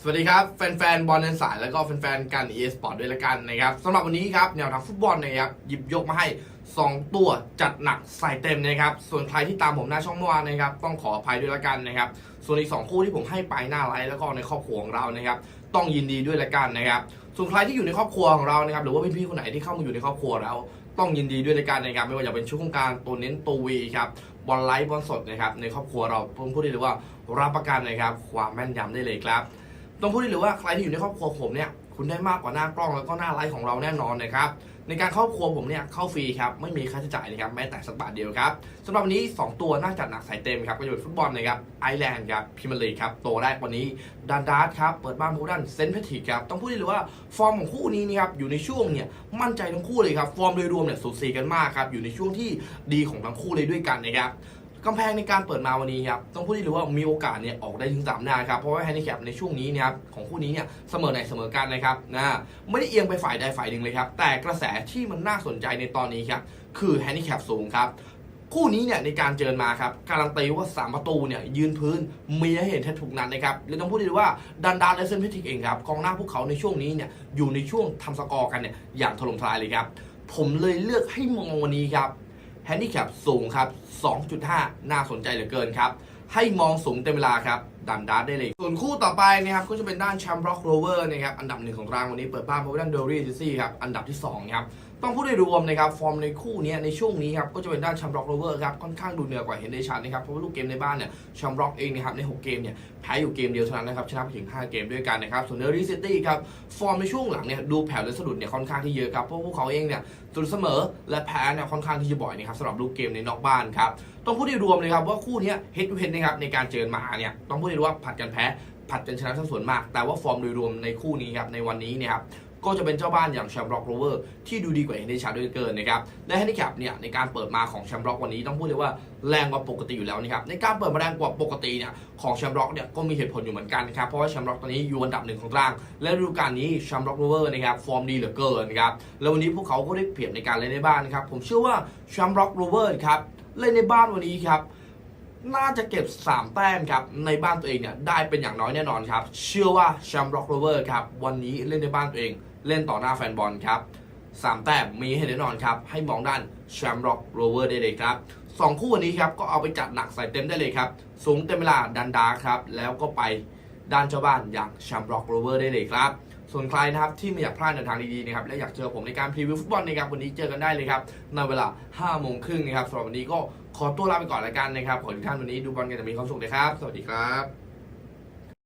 สวัสดีครับ แฟนๆบอลเดินสายแล้วก็แฟนๆการ e s p o r t ด้วยละกันนะครับสำหรับวันนี้ครับแนวทางฟุตบอลนะครับหยิบยกมาให้ 2 ตัวจัดหนักใส่เต็มนะครับส่วนใครที่ตามผมหน้าช่องเมื่อวานนะครับต้องขออภัยด้วยละกันนะครับส่วนอีก 2 คู่ที่ผมให้ไปหน้าไลฟ์แล้วก็ในครอบครัวของเรานะครับต้องยินดีด้วยละกันนะครับส่วนใครที่อยู่ในครอบครัวของเรานะครับหรือว่าพี่ๆคนไหนที่เข้ามาอยู่ในครอบครัวเราต้องยินดีด้วยละกันนะครับไม่ว่าจะเป็นช่วงการตัวเน้นตัววีครับบอลไลฟ์บอลสดนะครับในครอบครัวเราผมพูดได้เลยว่ารับประกันนะครับความแม่นยำได้เลยครับ ต้องพูดได้เลยว่าใครที่อยู่ในครอบครัวผมเนี่ยคุณได้มากกว่าหน้ากล้องแล้วก็หน้าไลฟ์ของเราแน่นอนนะครับ ในการครอบครัวผมเนี่ยเข้าฟรีครับ ไม่มีค่าใช้จ่ายนะครับแม้แต่สักบาทเดียวครับสำหรับวันนี้ 2 ตัวน่าจัดหนักใส่เต็มครับก็จะเป็นฟุตบอลนะครับไอแลนด์ครับพิมลีครับตัวแรกวันนี้ดันดาร์ดครับเปิดบ้านพูดันเซนต์แพทริกครับต้องพูดได้เลยว่าฟอร์มของคู่นี้นี่ครับอยู่ในช่วงเนี่ยมั่นใจทั้งคู่เลยครับฟอร์มโดยรวมเนี่ยสูสีกันมากครับอยู่ในช่วงที่ดีของทั้งคู่เลยด้วยกันนะครับ กำแพงในการเปิดมาวันนี้ครับต้องพูดได้เลยว่ามีโอกาสเนี่ยออกได้ถึง3หน้าครับเพราะว่าแฮนดิแคปในช่วงนี้เนะครับของคู่นี้เนี่ยเสมอไหนเสมอกันนะครับนะไม่ได้เอียงไปฝ่ายใดฝ่ายหนึ่งเลยครับแต่กระแสที่มันน่าสนใจในตอนนี้ครับคือแฮนดิแคปสูงครับคู่นี้เนี่ยในการเจอมาครับการันตีว่า 3 ประตูเนี่ยยืนพื้นมีให้เห็นแทบทุกนัดนนะครับและต้องพูดได้เลยว่าดันดาและเซนพิทิกเองครับกองหน้าพวกเขาในช่วงนี้เนี่ยอยู่ในช่วงทำสกอร์กันเนี่ยอย่างถล่มทลายเลยครับผมเลยเลือกให้มองวันนี้ครับ แฮนดิแคปสูงครับ 2.5 น่าสนใจเหลือเกินครับ ให้มองสูงเต็มเวลาครับ ดันดาร์ดได้เลย ส่วนคู่ต่อไปนะครับก็จะเป็นด้านแชมป์ร็อกโรเวอร์นะครับอันดับหนึ่งของตารางวันนี้เปิดบ้านพบด้านเดอรี่ซิซี่ครับอันดับที่2ครับต้องพูดโดยรวมนะครับฟอร์มในคู่นี้ในช่วงนี้ครับก็จะเป็นด้านแชมป์ร็อกโรเวอร์ครับค่อนข้างดูเหนือกว่าเห็นได้ชัดนะครับเพราะว่าลูกเกมในบ้านเนี่ยแชมป์ร็อกเองนะครับใน 6 เกมเนี่ยแพ้อยู่เกมเดียวเท่านั้นนะครับชนะไปถึง 5 เกมด้วยกันนะครับส่วนเดอรี่ซิตี้ครับฟอร์มในช่วงหลังเนี่ยดูแผ่วและสะดุดเนี่ยค่อนข้างที่เยอะครับเพราะพวกเขาเองเนี่ยจุดเสมอและแพ้เนี่ยค่อนข้างที่จะบ่อยนะครับสำหรับลูกเกมในนอกบ้านครับต้องพูดโดยรวมเลยครับว่าคู่นี้เฮดทูเฮดนะครับในการเจอมาเนี่ยต้องพูดเลยว่าผัดกันแพ้ผัดกันชนะทั้งส่วนมาก แต่ว่าฟอร์มโดยรวมในคู่นี้ครับในวันนี้เนี่ยครับก็จะเป็นเจ้าบ้านอย่างแชมป์ร็อกโรเวอร์ที่ดูดีกว่าเห็นได้ชัดด้วยเกินนะครับและแฮนดิแคปเนี่ยในการเปิดมาของแชมป์ร็อกวันนี้ต้องพูดเลยว่าแรงกว่าปกติอยู่แล้วนะครับในการเปิดมาแรงกว่าปกติเนี่ยของแชมป์ร็อกเนี่ยก็มีเหตุผลอยู่เหมือนกันนะครับเพราะว่าแชมป์ร็อกตอนนี้อยู่อันดับหนึ่งของตาราง และฤดูกาลนี้แชมป์ร็อกโรเวอร์นะครับฟอร์มดีเหลือเกินนะครับแล้ววันนี้พวกเขาก็ได้เปรียบในการเล่นในบ้านนะครับผมเชื่อว่าแชมป์ร็อกโรเวอร์ครับเล่นในบ้านวันนี้ครับ น่าจะเก็บ 3 แต้มครับ ในบ้านตัวเองเนี่ยได้เป็นอย่างน้อยแน่นอนครับ เชื่อว่าแชมป์ร็อกโรเวอร์ครับ วันนี้เล่นในบ้านตัวเอง เล่นต่อหน้าแฟนบอลครับ 3 แต้มมีให้แน่นอนครับ ให้มองด้านแชมป์ร็อกโรเวอร์ได้เลยครับ2คู่วันนี้ครับ ก็เอาไปจัดหนักใส่เต็มได้เลยครับ สูงเต็มเวลาดันดาครับ แล้วก็ไปด้านเจ้าบ้านอย่างแชมป์ร็อกโรเวอร์ได้เลยครับ ส่วนใครนะครับที่ไม่อยากพลาดในทางดีๆนะครับและอยากเจอผมในการพรีวิวฟุตบอลนะครับวันนี้เจอกันได้เลยครับในเวลา5โมงครึ่งนะครับสำหรับวันนี้ก็ขอตัวลาไปก่อนแล้วกันนะครับขอทุกท่านวันนี้ดูบอลกันจะมีความสุขนะครับ สวัสดีครับ